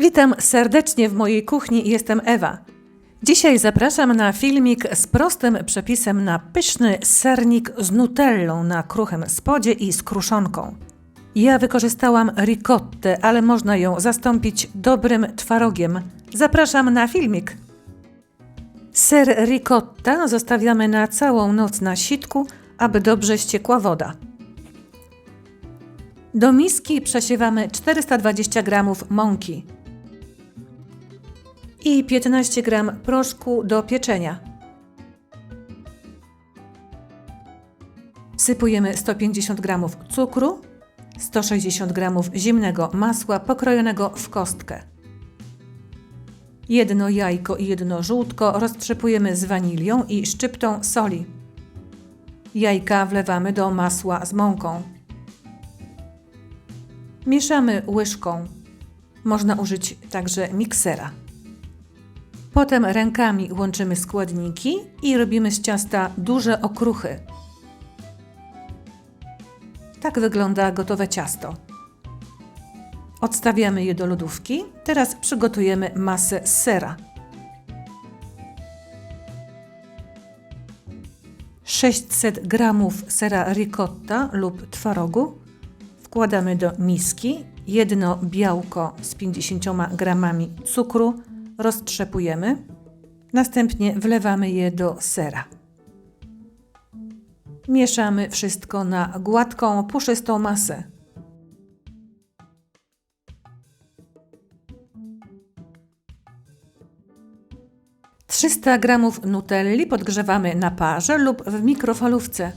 Witam serdecznie w mojej kuchni, jestem Ewa. Dzisiaj zapraszam na filmik z prostym przepisem na pyszny sernik z nutellą na kruchym spodzie i z kruszonką. Ja wykorzystałam ricottę, ale można ją zastąpić dobrym twarogiem. Zapraszam na filmik. Ser ricotta zostawiamy na całą noc na sitku, aby dobrze ściekła woda. Do miski przesiewamy 420 g mąki i 15 g proszku do pieczenia. Wsypujemy 150 g cukru, 160 g zimnego masła pokrojonego w kostkę. Jedno jajko i jedno żółtko roztrzepujemy z wanilią i szczyptą soli. Jajka wlewamy do masła z mąką. Mieszamy łyżką. Można użyć także miksera. Potem rękami łączymy składniki i robimy z ciasta duże okruchy. Tak wygląda gotowe ciasto. Odstawiamy je do lodówki. Teraz przygotujemy masę z sera. 600 gramów sera ricotta lub twarogu wkładamy do miski. Jedno białko z 50 gramami cukru roztrzepujemy. Następnie wlewamy je do sera. Mieszamy wszystko na gładką, puszystą masę. Trzysta gramów nutelli podgrzewamy na parze lub w mikrofalówce.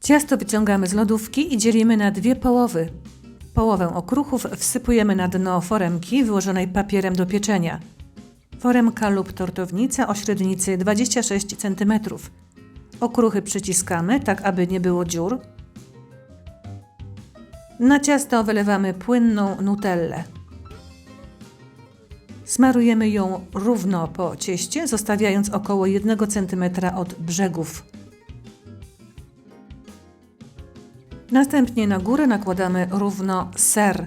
Ciasto wyciągamy z lodówki i dzielimy na dwie połowy. Połowę okruchów wsypujemy na dno foremki wyłożonej papierem do pieczenia. Foremka lub tortownica o średnicy 26 cm. Okruchy przyciskamy, tak aby nie było dziur. Na ciasto wylewamy płynną nutellę. Smarujemy ją równo po cieście, zostawiając około 1 cm od brzegów. Następnie na górę nakładamy równo ser.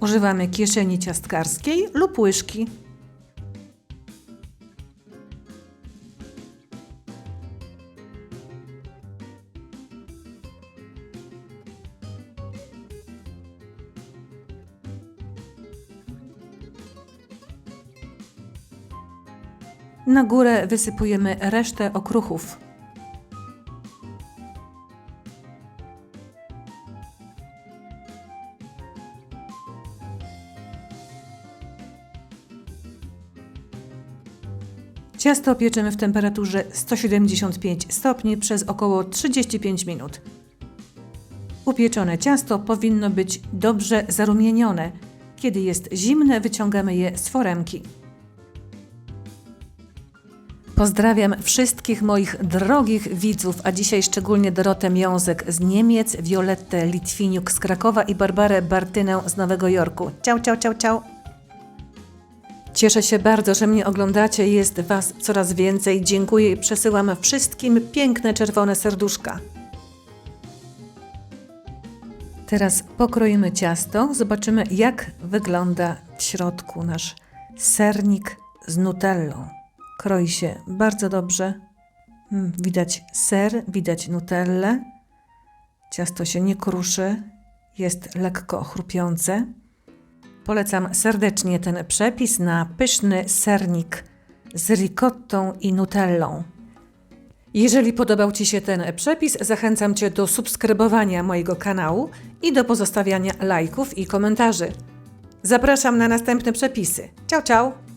Używamy kieszeni ciastkarskiej lub łyżki. Na górę wysypujemy resztę okruchów. Ciasto pieczymy w temperaturze 175 stopni przez około 35 minut. Upieczone ciasto powinno być dobrze zarumienione. Kiedy jest zimne, wyciągamy je z foremki. Pozdrawiam wszystkich moich drogich widzów, a dzisiaj szczególnie Dorotę Miązek z Niemiec, Violettę Litwiniuk z Krakowa i Barbarę Bartynę z Nowego Jorku. Ciao, ciao, ciao, ciao. Cieszę się bardzo, że mnie oglądacie. Jest Was coraz więcej. Dziękuję i przesyłam wszystkim piękne czerwone serduszka. Teraz pokroimy ciasto. Zobaczymy, jak wygląda w środku nasz sernik z nutellą. Kroi się bardzo dobrze. Mm, Widać ser, widać nutellę. Ciasto się nie kruszy, jest lekko chrupiące. Polecam serdecznie ten przepis na pyszny sernik z ricottą i nutellą. Jeżeli podobał Ci się ten przepis, zachęcam Cię do subskrybowania mojego kanału i do pozostawiania lajków i komentarzy. Zapraszam na następne przepisy. Ciao, ciao!